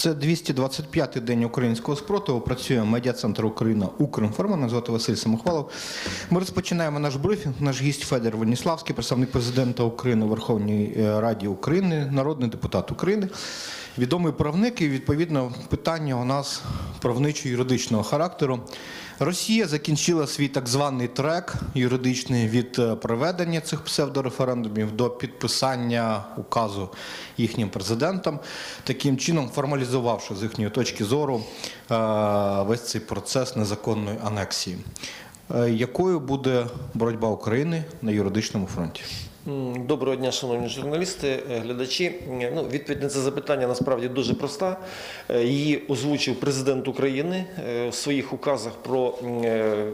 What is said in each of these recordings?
Це 225-й день українського спротиву. Працює медіа-центр Україна Укрінформа. Мене звати Василь Самохвалов. Ми розпочинаємо наш брифінг. Наш гість Федір Веніславський, представник президента України Верховній е, Раді України, народний депутат України, відомий правник. І відповідно питання у нас правничо-юридичного характеру. Росія закінчила свій так званий трек юридичний від е, проведення цих псевдореферендумів до підписання указу їхнім президентом, таким чином формалізувавши з їхньої точки зору е, весь цей процес незаконної анексії. Е, Якою буде боротьба України на юридичному фронті? Доброго дня, шановні журналісти, е, глядачі. Е, Ну, відповідь на це запитання насправді дуже проста. Е, Її озвучив президент України в своїх указах про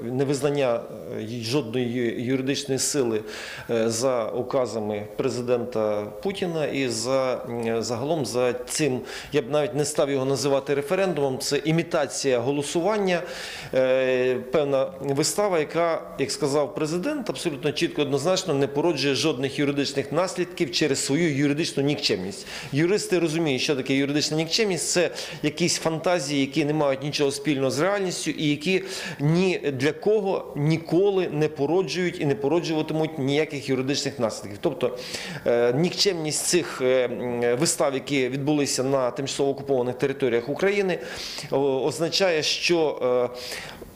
невизнання жодної юридичної сили за указами президента Путіна і за загалом за цим я б навіть не став його називати референдумом. Це імітація голосування, певна вистава, яка, як сказав президент, абсолютно чітко однозначно не породжує жодних юридичних наслідків через свою юридичну нікчемність. Юристи розуміють, що таке юридична нікчемність це якісь фантазії, які не мають нічого спільного з реальністю, і які ні для кого ніколи не породжують і не породжуватимуть ніяких юридичних наслідків. Тобто е, нікчемність цих е, вистав, які відбулися на тимчасово окупованих територіях України, означає, що е,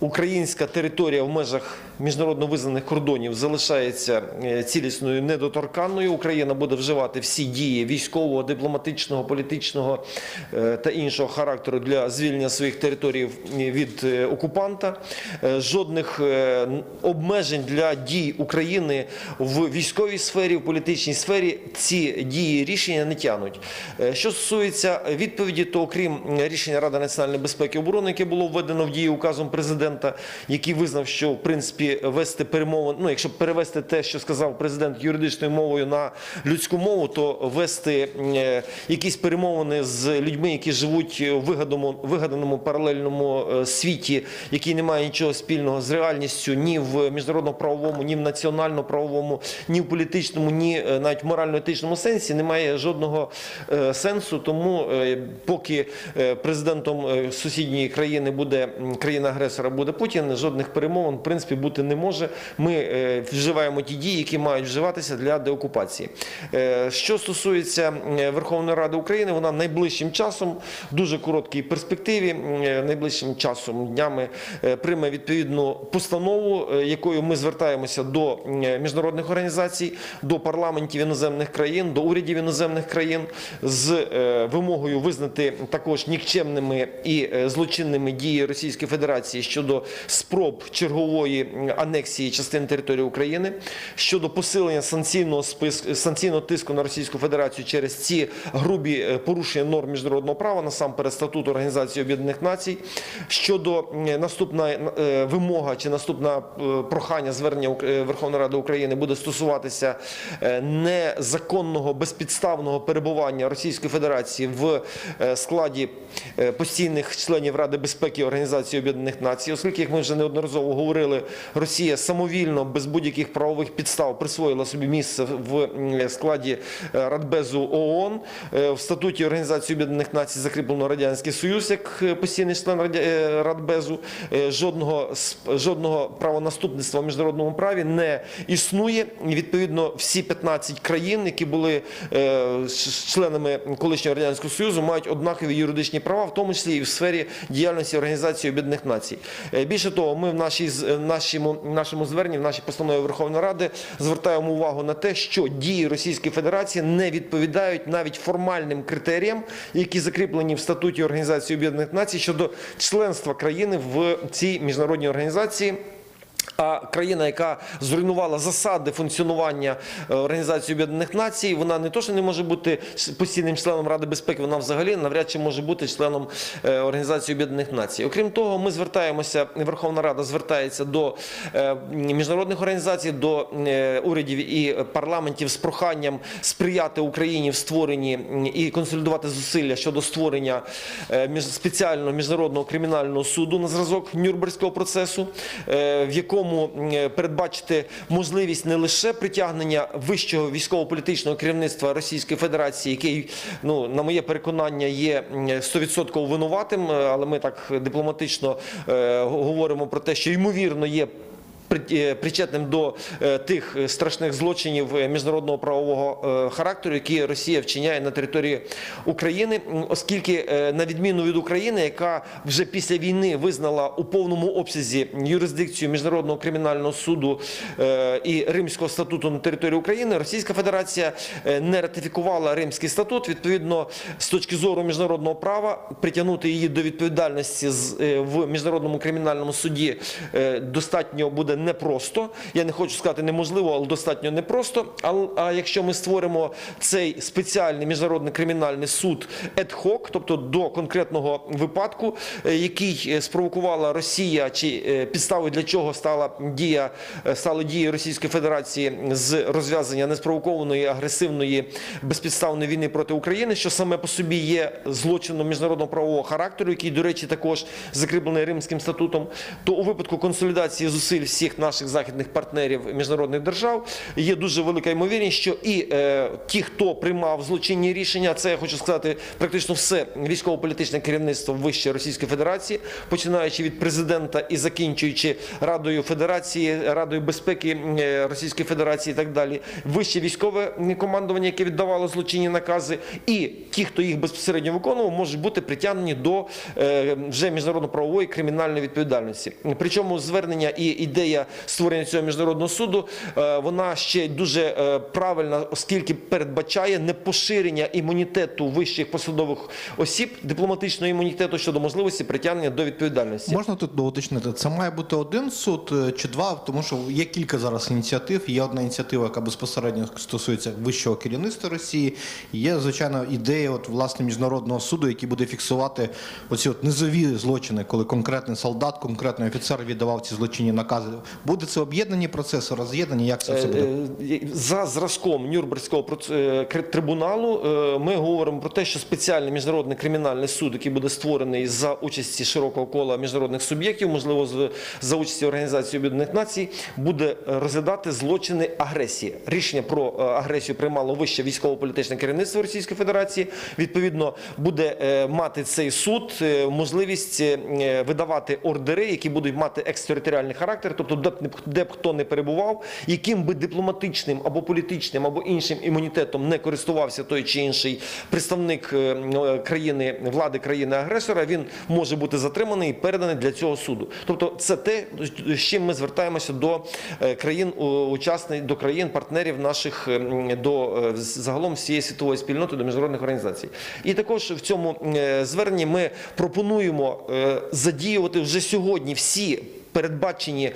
Українська територія в межах міжнародно визнаних кордонів залишається е, цілісною недоторканною. Україна буде вживати всі дії військового, дипломатичного, політичного е, та іншого характеру для звільнення своїх територій від е, окупанта. Жодних обмежень для дій України в військовій сфері, в політичній сфері ці дії рішення не тянуть. Що стосується відповіді, то окрім рішення Ради національної безпеки і оборони, яке було введено в дію указом президента, який визнав, що в принципі вести перемовини, ну якщо перевести те, що сказав президент юридичною мовою на людську мову, то вести е, якісь перемовини з людьми, які живуть у вигаданому, вигаданому паралельному е, світі, який не має нічого спільного з реальністю ні в міжнародно-правовому, ні в національно-правовому, ні в політичному, ні е, навіть в морально-етичному сенсі, немає жодного сенсу. Тому поки президентом сусідньої країни буде країна-агресора буде Путін, жодних перемовин в принципі бути не може. Ми е, вживаємо ті дії, які мають вживатися для деокупації. Е, Що стосується е, Верховної Ради України, вона найближчим часом, дуже короткій перспективі, найближчим часом днями прийме відповідну постанову, якою ми звертаємося до міжнародних організацій, до парламентів іноземних країн, до урядів іноземних країн з вимогою визнати також нікчемними і злочинними дії Російської Федерації щодо спроб чергової анексії частин території України, щодо посилення санкційного списку санкційного тиску на Російську Федерацію через ці грубі е, порушення норм міжнародного права, насамперед статуту Організації Об'єднаних Націй, щодо наступна е, вимога чи наступна е, прохання звернення Верховної Ради України буде стосуватися незаконного безпідставного перебування Російської Федерації в складі постійних членів Ради безпеки Організації Об'єднаних Націй, оскільки, як ми вже неодноразово говорили, Росія самовільно без будь-яких правових підстав присвоїла собі місце в складі е, Радбезу ООН. Е, В статуті Організації Об'єднаних Націй закріплено Радянський Союз як е, постійний член Радбезу. Жодного жодного правонаступництва в міжнародному праві не існує. Відповідно всі 15 країн, які були членами колишнього радянського союзу, мають однакові юридичні права, в тому числі і в сфері діяльності Організації Об'єднаних Націй. Більше того, ми в нашій е, нашому нашому зверненні, в нашій постанові Верховної Ради звертаємо увагу на те, що дії Російської Федерації не відповідають навіть формальним критеріям, які закріплені в статуті Організації Об'єднаних Націй щодо членства країни в цій міжнародній організації. А країна, яка зруйнувала засади функціонування е, Організації Об'єднаних Націй, вона не то, що не може бути постійним членом Ради безпеки, вона взагалі навряд чи може бути членом е, Організації Об'єднаних Націй. Окрім того, ми звертаємося, Верховна Рада звертається до е, міжнародних організацій, до урядів і парламентів з проханням сприяти Україні в створенні і консолідувати зусилля щодо створення спеціального міжнародного кримінального суду на зразок Нюрнберзького процесу, в якому якому е, передбачити можливість не лише притягнення вищого військово-політичного керівництва Російської Федерації, який, ну на моє переконання, є м, 100% винуватим, е, але ми так дипломатично е, говоримо про те, що ймовірно є е, причетним до е, тих е, страшних злочинів е, міжнародного правового е, характеру, які Росія вчиняє на території України, оскільки е, на відміну від України, яка вже після війни визнала у повному обсязі юрисдикцію міжнародного кримінального суду е, і Римського статуту на території України, Російська Федерація е, не ратифікувала Римський статут. Відповідно, з точки зору міжнародного права притягнути її до відповідальності е, в міжнародному кримінальному суді е, достатньо буде непросто. Я не хочу сказати неможливо, але достатньо непросто. А, якщо ми створимо цей спеціальний міжнародний кримінальний суд hoc, тобто до конкретного випадку, е, який е, спровокувала Росія, чи е, підставою для чого стала дія е, стали Російської Федерації з розв'язання неспровокованої агресивної безпідставної війни проти України, що саме по собі є злочином міжнародного правового характеру, який, до речі, також закріплений Римським статутом, то у випадку консолідації зусиль всіх наших західних партнерів міжнародних держав. Є дуже велика ймовірність, що і е, ті, хто приймав злочинні рішення, це я хочу сказати, практично все військово-політичне керівництво вище Російської Федерації, починаючи від президента і закінчуючи Радою Федерації, Радою безпеки е, Російської Федерації і так далі, вище військове командування, яке віддавало злочинні накази, і ті, хто їх безпосередньо виконував, можуть бути притягнені до е, вже міжнародно-правової кримінальної відповідальності. Причому звернення і ідея створення цього міжнародного суду е, вона ще дуже е, правильна, оскільки передбачає непоширення імунітету вищих посадових осіб, дипломатичного імунітету щодо можливості притягнення до відповідальності. Можна тут доуточнити? Це має бути один суд е, чи два, тому що є кілька зараз ініціатив. Є одна ініціатива, яка безпосередньо стосується вищого керівництва Росії. Є звичайно ідея от власне міжнародного суду, який буде фіксувати оці от низові злочини, коли конкретний солдат, конкретний офіцер віддавав ці злочинні накази. Буде це об'єднані процеси, роз'єднані? Як це все буде? Е, е, За зразком Нюрнберзького е, трибуналу е, ми говоримо про те, що спеціальний міжнародний кримінальний суд, який буде створений за участі широкого кола міжнародних суб'єктів, можливо, за участі Організації Об'єднаних Націй, буде розглядати злочини агресії. Рішення про е, агресію приймало вище військово-політичне керівництво Російської Федерації. Відповідно, буде е, мати цей суд е, можливість е, видавати ордери, які будуть мати екстериторіальний характер, тобто де б, хто не перебував, яким би дипломатичним або політичним або іншим імунітетом не користувався той чи інший представник е, е, країни влади країни-агресора, він може бути затриманий і переданий для цього суду. Тобто, це те, з чим ми звертаємося до е, країн учасників, до країн партнерів наших до загалом всієї світової спільноти до міжнародних організацій. І також в цьому зверненні ми пропонуємо задіювати вже сьогодні всі передбачені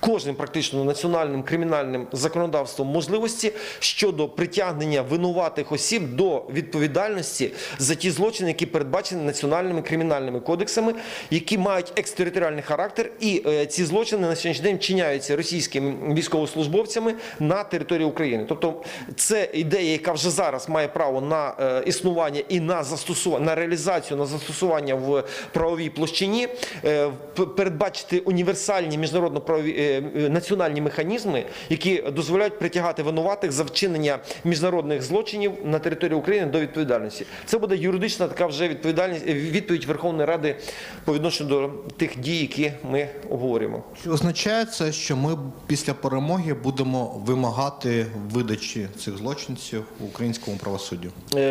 кожним практично національним кримінальним законодавством можливості щодо притягнення винуватих осіб до відповідальності за ті злочини, які передбачені національними кримінальними кодексами, які мають екстериторіальний характер, і е, ці злочини на сьогоднішній день вчиняються російськими військовослужбовцями на території України. Тобто, це ідея, яка вже зараз має право на е, існування і на застосування на реалізацію на застосування в правовій площині, е, передбачити універсальні міжнародно правові е, е, національні механізми, які дозволяють притягати винуватих за вчинення міжнародних злочинів на території України до відповідальності. Це буде юридична така вже відповідальність е, відповідь Верховної Ради по відношенню до тих дій, які ми обговорюємо. Чи означає це, що ми після перемоги будемо вимагати видачі цих злочинців у українському правосуддю?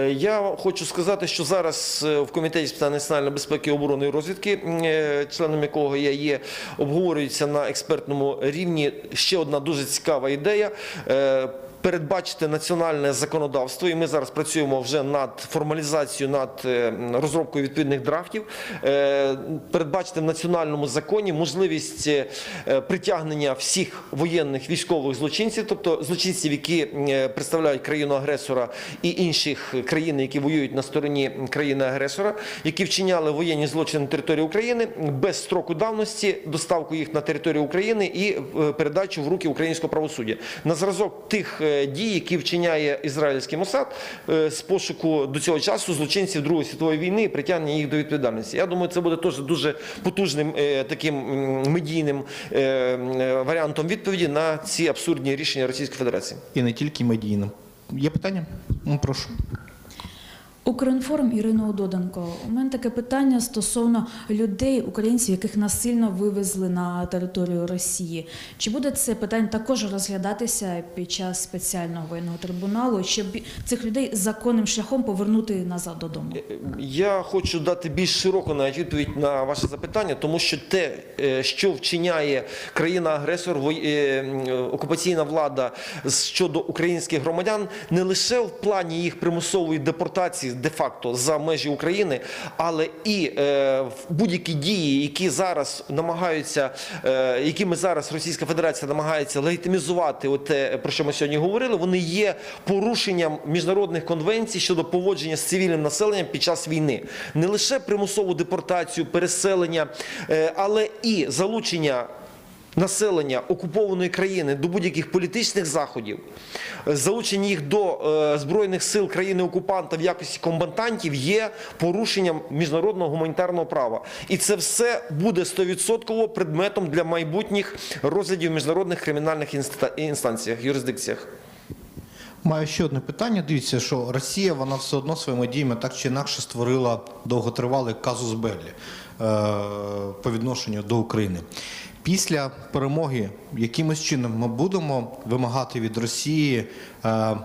Я хочу сказати, що зараз в комітеті з питань національної безпеки, оборони і розвідки, членом якого я є, обговорюється на експертному рівні ще одна дуже цікава ідея. Передбачити національне законодавство, і ми зараз працюємо вже над формалізацією, над е, розробкою відповідних драфтів. Е, Передбачити в національному законі можливість е, притягнення всіх воєнних військових злочинців, тобто злочинців, які представляють країну агресора і інших країн, які воюють на стороні країни-агресора, які вчиняли воєнні злочини на території України без строку давності, доставку їх на територію України і передачу в руки українського правосуддя. На зразок тих дій, які вчиняє ізраїльський Мосад е, з пошуку до цього часу злочинців Другої світової війни і притягнення їх до відповідальності. Я думаю, це буде теж дуже потужним е, таким медійним е, варіантом відповіді на ці абсурдні рішення Російської Федерації. І не тільки медійним. Є питання? Ну, прошу. Укрінформ Ірина Ододанко. У мене таке питання стосовно людей, українців, яких насильно вивезли на територію Росії. Чи буде це питання також розглядатися під час спеціального воєнного трибуналу, щоб цих людей законним шляхом повернути назад додому? Я хочу дати більш широку навіть відповідь на ваше запитання, тому що те, е, що вчиняє країна-агресор, е, окупаційна влада щодо українських громадян, не лише в плані їх примусової депортації де-факто за межі України, але і е, будь-які дії, які зараз намагаються, е, якими зараз Російська Федерація намагається легітимізувати те, про що ми сьогодні говорили, вони є порушенням міжнародних конвенцій щодо поводження з цивільним населенням під час війни. Не лише примусову депортацію, переселення, е, але і залучення. Населення окупованої країни до будь-яких політичних заходів, залучення їх до е, збройних сил країни-окупанта в якості комбатантів є порушенням міжнародного гуманітарного права, і це все буде 100% предметом для майбутніх розглядів міжнародних кримінальних інста- інстанціях, юрисдикціях. Маю ще одне питання. Дивіться, що Росія вона все одно своїми діями так чи інакше створила довготривалий казус Беллі е, по відношенню до України. Після перемоги якимось чином ми будемо вимагати від Росії е,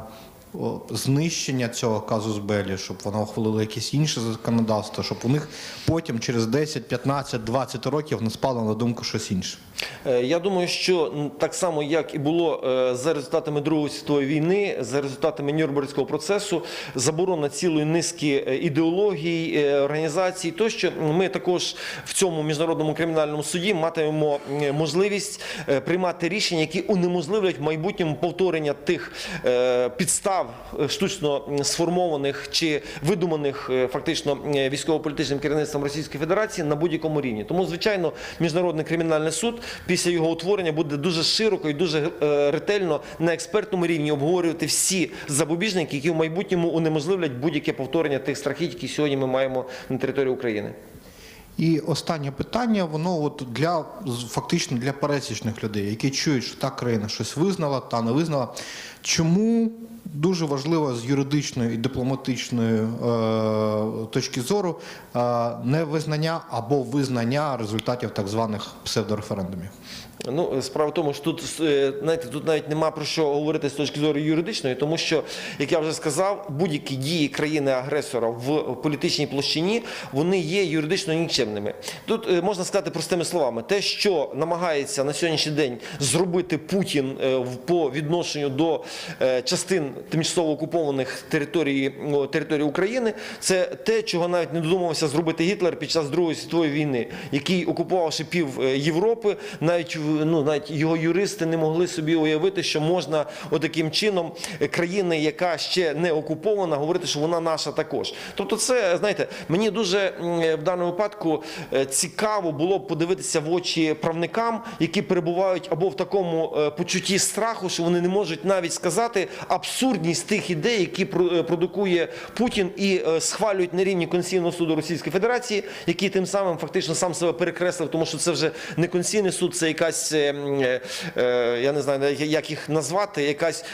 знищення цього казус Беллі, щоб вона ухвалила якесь інше законодавство, щоб у них потім через 10, 15, 20 років не спало на думку щось інше. Е, Я думаю, що так само, як і було е, за результатами Другої світової війни, за результатами Нюрнберзького процесу, заборона цілої низки е, ідеологій, організацій, тощо ми також в цьому міжнародному кримінальному суді матимемо можливість приймати рішення, які унеможливлять в майбутньому повторення тих е, підстав е, штучно сформованих чи видуманих е, фактично військово-політичним керівництвом Російської Федерації на будь-якому рівні. Тому, звичайно, міжнародний кримінальний суд після його утворення буде дуже широко і дуже е, ретельно на експертному рівні обговорювати всі запобіжники, які в майбутньому унеможливлять будь-яке повторення тих страхіть, які сьогодні ми маємо на території України. І останнє питання, воно от для фактично для пересічних людей, які чують, що та країна щось визнала, та не визнала. Чому дуже важливо з юридичної і дипломатичної е, точки зору е, невизнання або визнання результатів так званих псевдореферендумів? Ну, справа в тому, що тут е, знаєте, тут навіть нема про що говорити з точки зору юридичної, тому що, як я вже сказав, будь-які дії країни-агресора в політичній площині вони є юридично нікчемними. Тут е, можна сказати простими словами, те, що намагається на сьогоднішній день зробити Путін е, по відношенню до е, частин тимчасово окупованих територій, територій України, це те, чого навіть не додумався зробити Гітлер під час Другої світової війни, який окупувавши пів е, Європи, навіть в- ну навіть його юристи не могли собі уявити, що можна отаким чином країни, яка ще не окупована, говорити, що вона наша також. Тобто, це знаєте, мені дуже в даному випадку е, цікаво було б подивитися в очі правникам, які перебувають або в такому е, почутті страху, що вони не можуть навіть сказати абсурдність тих ідей, які е, продукує Путін і схвалюють на рівні Конституційного суду Російської Федерації, який тим самим фактично сам себе перекреслив, тому що це вже не Конституційний суд, це якась е, м, е, е, я не знаю як їх назвати, якась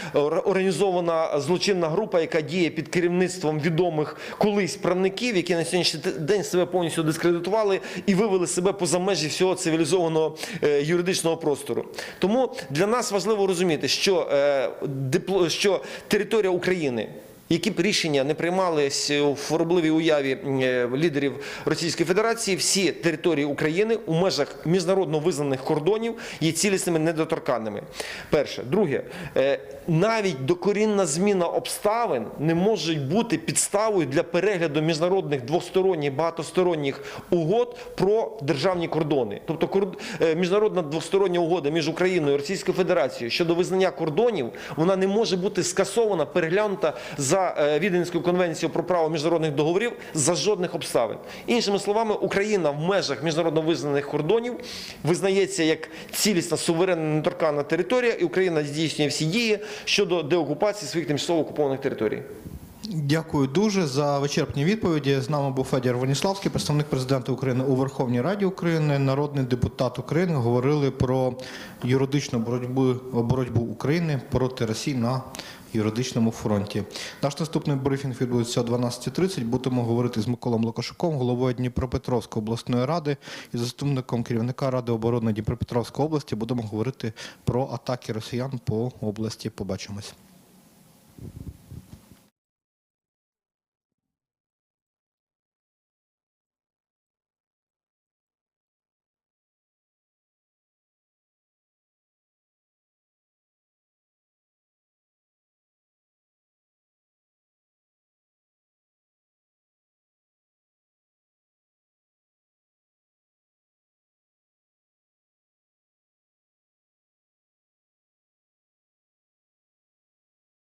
організована злочинна група, яка діє під керівництвом відомих колись правників, які на сьогоднішній день себе повністю дискредитували і вивели себе поза межі всього цивілізованого е, юридичного простору. Тому для нас важливо розуміти, що, е, що територія України. Які б рішення не приймались у хворобливій уяві е, лідерів Російської Федерації, всі території України у межах міжнародно визнаних кордонів є цілісними недоторканними. Перше, друге, е, навіть докорінна зміна обставин не може бути підставою для перегляду міжнародних двосторонніх багатосторонніх угод про державні кордони. Тобто е, міжнародна двостороння угода між Україною і Російською Федерацією щодо визнання кордонів, вона не може бути скасована, переглянута за за е, Віденською конвенцією про право міжнародних договорів за жодних обставин. Іншими словами, Україна в межах міжнародно визнаних кордонів визнається як цілісна суверенна неторканна територія, і Україна здійснює всі дії щодо деокупації своїх тимчасово окупованих територій. Дякую дуже за вичерпні відповіді. З нами був Федір Ваніславський, представник президента України у Верховній Раді України, народний депутат України. Говорили про юридичну боротьбу, боротьбу України проти Росії на юридичному фронті. Наш наступний брифінг відбудеться о 12.30. Будемо говорити з Миколом Лукашуком, головою Дніпропетровської обласної ради і заступником керівника Ради оборони Дніпропетровської області. Будемо говорити про атаки росіян по області. Побачимось.